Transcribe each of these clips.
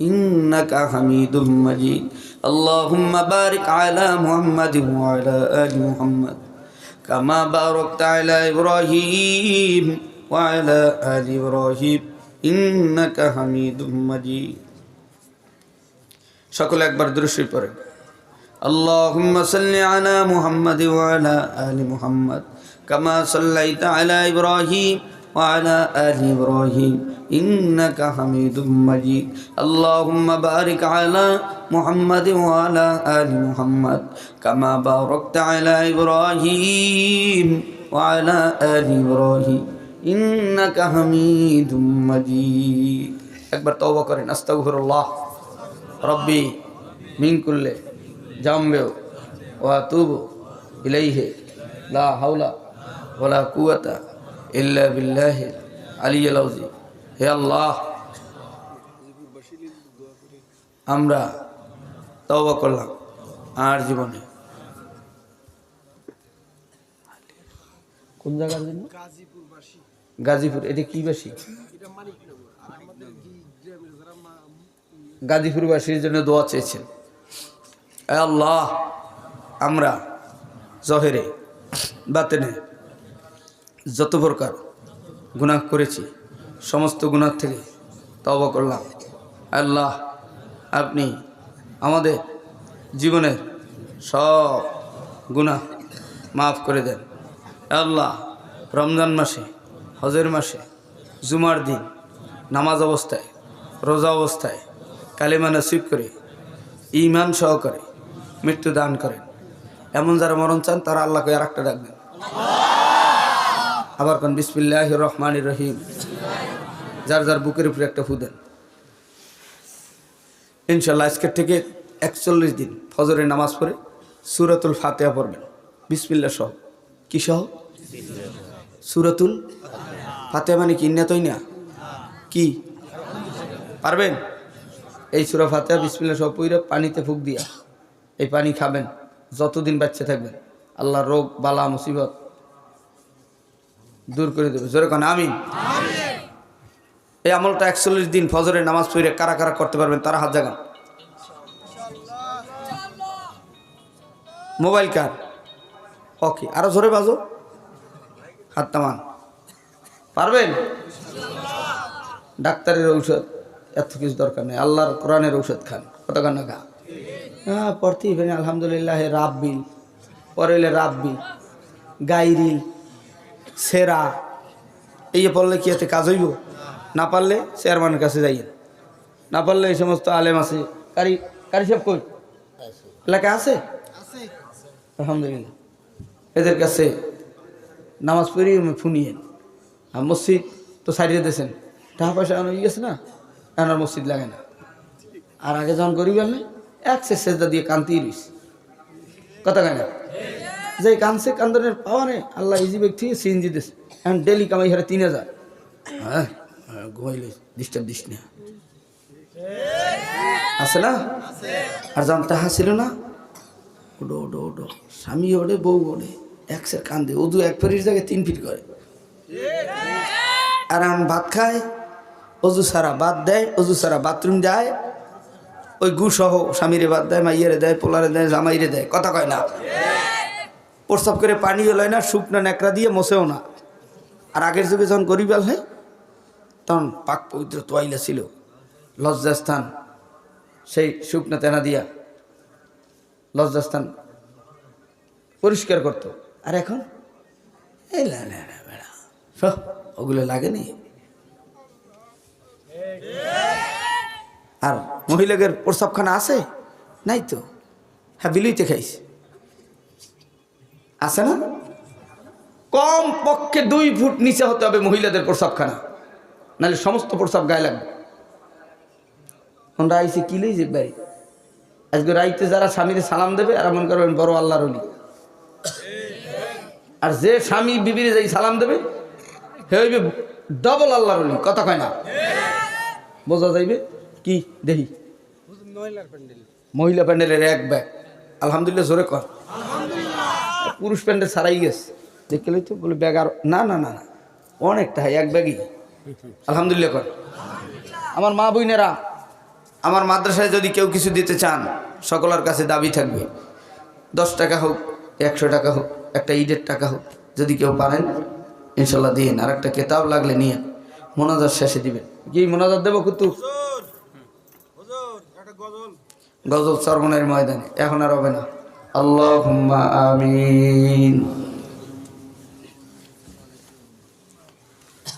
إنك حميد مجيد اللهم بارك على محمد وعلى آل محمد كما باركت على إبراهيم وعلى آل إبراهيم إنك حميد مجيد সকলে একবার দৃষ্টি পড়ে اللهم صل على محمد وعلى آل محمد كما صليت على إبراهيم وعلى آل إبراهيم إنك حميد مجيد. اللهم بارك على محمد وعلى آل محمد كما باركت على إبراهيم وعلى آل إبراهيم. إنك حميد مجيد. أكبر توبة كرين أستغفر الله ربي من كل ذنب وأتوب إليه لا حول ولا قوة ইল্লা বিল্লাহ আলী আলাউজি হে আল্লাহ আমরা তওবা করলাম আর জীবনে। কোন জায়গার জন্য? গাজীপুর এটা কি বাসী? গাজীপুরবাসীর জন্য দোয়া চেয়েছেন। আল্লাহ আমরা জহেরে বাতেনে যত প্রকার গুনাহ করেছি, সমস্ত গুনাহ থেকে তবা করলাম। আল্লাহ, আপনি আমাদের জীবনের সব গুনাহ মাফ করে দেন। আল্লাহ, রমজান মাসে, হজের মাসে, জুমার দিন, নামাজ অবস্থায়, রোজা অবস্থায় কালিমা নসিব করে ইমান সহকারে মৃত্যু দান করেন। এমন যারা মরণ চান, তারা আল্লাহকে আর একটা ডাকবেন আবার কোন বিসমিল্লাহ রহমান রহিম। যার যার বুকের উপরে একটা ফু দেন। ইনশাল্লাহ আজকের থেকে একচল্লিশ দিন ফজরের নামাজ পড়ে সুরাতুল ফাতেহা পড়বেন। বিসমিল্লা সহ। কি সহ? সুরাতুল ফাতেহা মানে কি? না তৈ না কি? পারবেন? এই সুরা ফাতেহা বিসমিল্লা সহ পইরা পানিতে ফুক দিয়া এই পানি খাবেন, যতদিন বাচ্চা থাকবেন। আল্লাহ রোগ, বালা, মুসিবত দূর করে দেবে। জোরে কান, আমিন। এই আমলটা একচল্লিশ দিন ফজরের নামাজ পড়ে কারা কারা করতে পারবেন তারা হাত জাগান। মোবাইল কার? ওকে, আরও জোরে বাজো। হাত তামান পারবেন? ডাক্তারের ঔষধ, এত কিছু দরকার নেই। আল্লাহর কোরআনের ঔষধ খান। কত গান গা হ্যাঁ পড়তেই আলহামদুলিল্লাহ রাব্বিল। পরে রাব্বি গাইরিল। সেরা। এই যে পড়লে কি এতে কাজ হইব? না পারলে চেয়ারম্যানের কাছে যাইয়েন। না পারলে এই সমস্ত আলেম আছে। কারি কারি সব কই? এলাকা আছে? আলহামদুলিল্লাহ। এদের কাছে নামাজ পড়িয়ে ফুনিয়েন। আর মসজিদ তো সারিয়ে দিয়েছেন। টাকা পয়সা আনো গেছে না? আর মসজিদ লাগে না। আর আগে যখন গরিব আনলে এক সেজদা দিয়ে কান্তি রইস কথা কেন যে কানছে কান্দনের পাওয়া নেই আল্লাহ ইজি ব্যক্তি সিএনজি দিস এখন ডেলি কামাই হারে তিন হাজার। হ্যাঁ হ্যাঁ, ঘুমাইলে ডিস্টার্ব দিস না। আছে না? আর যখন তাহা ছিল না? ওডো ওডো ওডো। স্বামী ওডে বউ ওডে। এক সের কান্দে। ওদু এক ফেরির জায়গায় তিন ফিট করে। আর এখন ভাত খায় অজু সারা বাদ দেয় অজু সারা বাথরুম যায়। ওই গু সহ স্বামীরে বাদ দেয় মাইয়ারে দেয় পোলারে দেয় জামাইরে দেয়। কথা কয় না? প্রস্রাব করে পানিও লয় না, শুকনো ন্যাকড়া দিয়ে মশেও না। আর আগের যুগে যখন গরিবাল হয়, তখন পাক পবিত্র তোয়াইলা ছিল, লজ্জাস্থান, সেই শুকনো তেনা দিয়া লজ্জাস্থান পরিষ্কার করতো। আর এখন? এই বেড়া ওগুলো লাগেনি আর মহিলাদের প্রস্রাবখানা আছে? নাই তো? হ্যাঁ বিলুইতে খাইছে। আছে না? কম পক্ষে দুই ফুট নিচে হতে হবে মহিলাদের প্রস্রাবখানা নাহলে সমস্ত প্রস্রাব গায়ে লাগবে। আমরা আইসি কিলেই যে ভাই? আজকে রাইতে যারা স্বামীরে সালাম দেবে আর মনে করবেন বড় আল্লাহর অলি আর যে স্বামী বিবিরে যাই সালাম দেবে হে হইবে ডবল আল্লাহর অলি কথা কয় না? বোঝা যাইবে? কি? দেখি। মহিলা প্যান্ডেলের এক ব্যাগ। আলহামদুলিল্লাহ জোরে কর। পুরুষ প্যান্ডেল ছাড়াই গেছে। দেখলে তো বলে ব্যাগ আর না না না না অনেকটা এক ব্যাগই। আলহামদুলিল্লাহ কর। আমার মা বইনেরা আমার মাদ্রাসায় যদি কেউ কিছু দিতে চান সকলের কাছে দাবি থাকবে। দশ টাকা হোক একশো টাকা হোক একটা ঈদের টাকা হোক যদি কেউ পারেন ইনশাল্লাহ দিন আর একটা কেতাব লাগলে নিয়ে মোনাজার শেষে দিবেন। কি মোনাজার দেবো কুতু গজল। সর্বনের ময়দানে। এখন আর হবে না। اللهم آمين.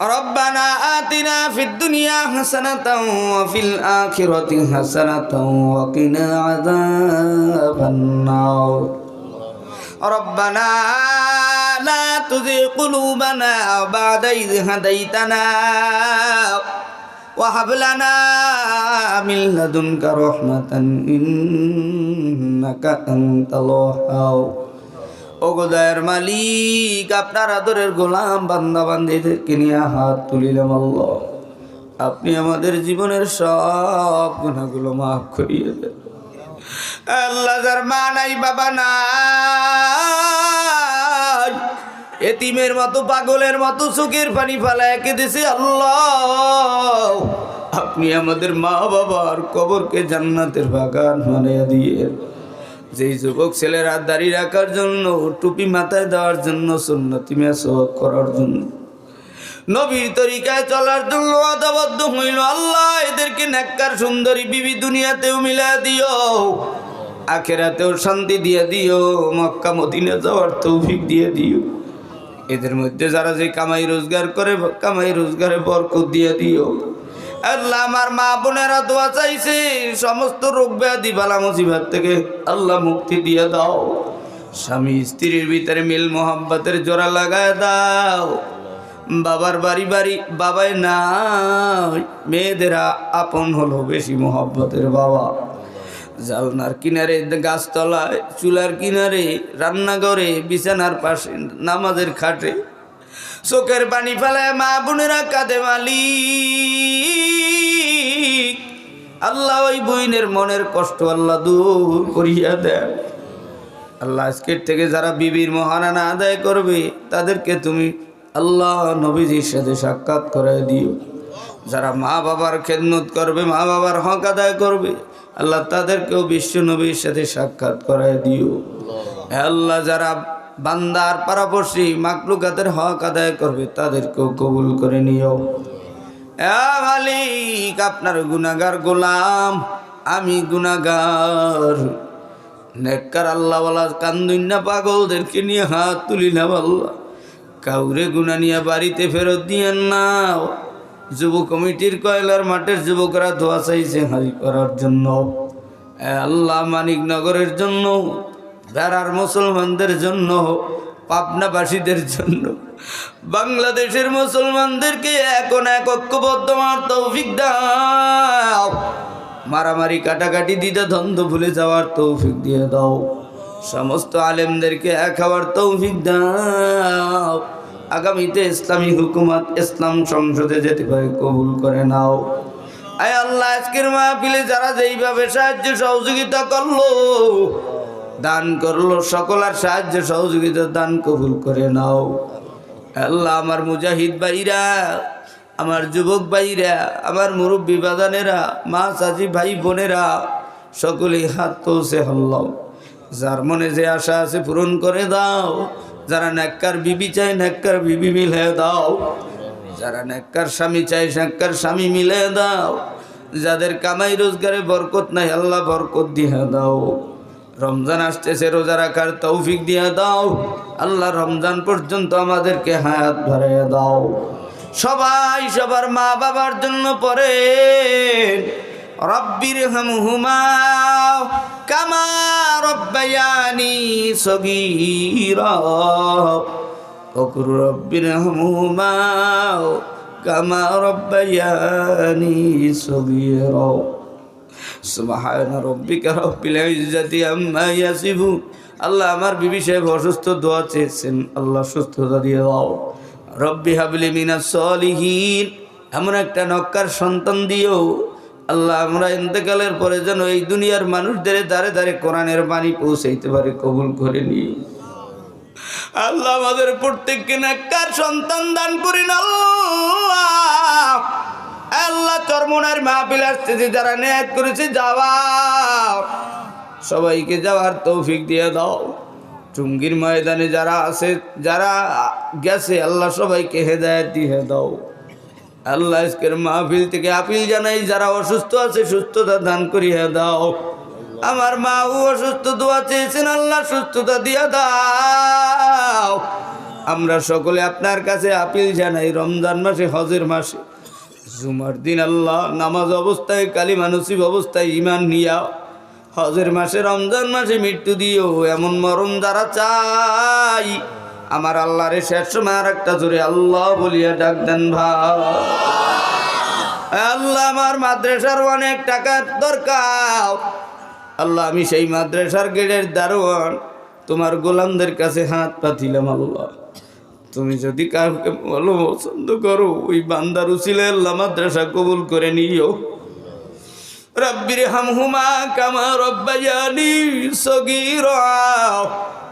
ربنا آتنا في الدنيا حسنة وفي الآخرة حسنة وقنا عذاب النار. ربنا لا تزغ قلوبنا بعد إذ هديتنا. ওয়াহাবলানা মিন লাদুনকা রহমাতান ইন্নাকা আনতাল ওয়াহাব ও গোদায়ের মালিক, আপনার আদরের গোলাম বান্দা বান্দিদেরকে নিয়ে হাত তুলিলাম আল্লাহ। আপনি আমাদের জীবনের সব গুণাগুলো মাফ করিয়ে দেন। আল্লাহ যার মা নাই, বাবা না এতিমের মতো, পাগলের মতো চোখের পানি ফালায় কেঁদেছে আল্লাহ। আপনি আমাদের মা বাবার কবরকে জান্নাতের বাগান বানিয়ে দিয়ে যেই যুবক ছেলেরা দাড়ি রাখার জন্য, টুপি মাথায় দেওয়ার জন্য, সুন্নতি মেসওয়াক করার জন্য, নবীর তরিকায় চলার জন্য আদাবদ্ধ হইল, আল্লাহ এদেরকে নেককার সুন্দরী বিবি দুনিয়াতেও মিলা দিও, আখেরাতেও শান্তি দিয়ে দিও, মক্কা, মদিনে যাওয়ার তৌফিক দিয়ে দিও। এদের মধ্যে যারা যে কামাই রোজগার করে, কামাই রোজগারে বরকত দিয়ে দিও। আল্লাহ আমার মা বোনেরা দোয়া চাইছে, সমস্ত রোগ ব্যাধি বালা মুসিবত থেকে আল্লাহ মুক্তি দিয়ে দাও। স্বামী স্ত্রীর ভিতরে মিল মোহাম্মতের জোড়া লাগায় দাও। বাবার বাড়ি বাড়ি বাবাই নাই, মেয়েদেরা আপন হলো বেশি মোহাব্বতের বাবা। জালনার কিনারে গাছতলায়, চুলার কিনারে, রান্নাঘরে, বিছানার পাশে, নামাজের খাটে। চোখের পানি ফেলায় মা বোনেরা কাঁদে, মালিক। আল্লাহ ওই বইনের মনের কষ্ট আল্লাহ দূর করিয়া দেন আল্লাহ আজকের থেকে যারা বিবির মহারানা আদায় করবে, তাদেরকে তুমি আল্লাহ নবীজির সাথে সাক্ষাৎ করে দিও। যারা মা বাবার খেদমত করবে মা বাবার হক আদায় করবে আল্লাহ তাদেরকেও বিশ্ব নবীর সাথে সাক্ষাৎ করায় দিও। আল্লাহ। যারা বান্দার পারাপড়শি মাকলুকাতের হক আদায় করবে তাদেরকেও কবুল করে নিও। মালিক আপনার গুনাগার গোলাম আমি গুনাগার নেককার আল্লাহওয়ালা কান্দুন্না পাগলদেরকে নিয়ে হাত তুলিলাম আল্লাহ। কাউরে গুনা নিয়ে বাড়িতে ফেরত দিয়ে নাও যুব কমিটির কয়লার মাঠের যুবকরা ধোয়া চাইছে হারি করার জন্য। আল্লাহ মানিকনগরের জন্য বেড়ার মুসলমানদের জন্য, পাবনাবাসীদের জন্য, বাংলাদেশের মুসলমানদেরকে এখন এক ঐক্যবদ্ধ মার তৌফিক দাও। মারামারি, কাটাকাটি দিতে দ্বন্দ্ব, ভুলে যাওয়ার তৌফিক দিয়ে দাও। সমস্ত আলেমদেরকে এক হওয়ার তৌফিক দাও। আগামীতে ইসলামী হুকুমত ইসলাম সংসদে যেতে পারে কবুল করে নাও। আয় আল্লাহ, আজকের মাহফিলে যারা যেইভাবে সাহায্য সহযোগিতা করল, দান করল, সকলার সাহায্য সহযোগিতা দান কবুল করে নাও। আল্লাহ, আমার মুজাহিদ ভাইরা, আমার যুবক ভাইরা, আমার মুরব্বী বাদানেরা মা চাচি ভাই বোনেরা, সকলেই হাত তুলছে হল্লাও যার মনে যে আশা আছে পূরণ করে দাও। যারা নেককার বিবি চায়, নেককার বিবি মিলে দাও। যারা নেককার স্বামী চায়, নেককার স্বামী মিলে দাও। যাদের কামাই রোজগারে বরকত নাই, আল্লাহ বরকত দিয়ে দাও। রমজান আসতেছে, রোজা রাখার তৌফিক দিয়ে দাও। আল্লাহ রমজান পর্যন্ত আমাদেরকে হায়াত ভরে দাও। সবাই সবার মা বাবার জন্য পরে রব্বির হামহুমা কামা রব্বায়ানি সগীরা। সুবহান রব্বিকা রব্বিল ইজ্জাতি আম্মা ইয়াসিফুন। আল্লাহ আমার বিবি সাহেব অসুস্থ, দোয়া চেয়েছেন, আল্লাহ সুস্থতা দিয়ে দাও। রব্বি হাবলি মিনাস সলিহিন। এমন একটা নক্কার সন্তান দিও আল্লাহ আমরা ইন্তেকালের পরে যেন এই দুনিয়ার মানুষদের দাঁড়ে দাঁড়ে কোরআনের বাণী পৌঁছাইতে পারে, কবুল করে নি। আল্লাহ আমাদের প্রত্যেককে নেককার সন্তান দান করেন আল্লাহ। আল্লাহ চরমোনার মাহফিল আসতেছে, যারা নেয়াত করেছে যাওয়া সবাইকে যাওয়ার তৌফিক দিয়ে দাও। চুঙ্গির ময়দানে যারা আছে, যারা গেছে, আল্লাহ সবাইকে হেদায়ত দিয়ে দাও। আল্লাহ আজকের মাহফিল থেকে আপিল জানাই, যারা অসুস্থ আছে সুস্থতা দান করিয়া দাও। আমার মা ও অসুস্থ দোয়া চেয়েছেন, আল্লাহ সুস্থতা দিয়া দাও। আমরা সকলে আপনার কাছে আপিল জানাই, রমজান মাসে, হজের মাসে। জুমার দিন আল্লাহ নামাজ অবস্থায়, কালিমা নসিব অবস্থায় ইমান নিয়া, হজের মাসে, রমজান মাসে মৃত্যু দিও, এমন মরণ যারা চাই আমার আল্লাহরে শেষ সময় আর একটা জোরে আল্লাহ বলিয়া ডাক দেন ভাই। আল্লাহ, আমার মাদ্রাসার অনেক টাকার দরকার। আল্লাহ, আমি সেই মাদ্রাসার গেটের দারোয়ান, তোমার গোলামদের কাছে হাত পাতিলাম আল্লাহ। তুমি যদি কাউকে বলো পছন্দ করো, ওই বান্দার উচিলে আল্লাহ মাদ্রাসা কবুল করে নিও। রব্বির হামহুমা কামা রব্বায়ানি সগীরা।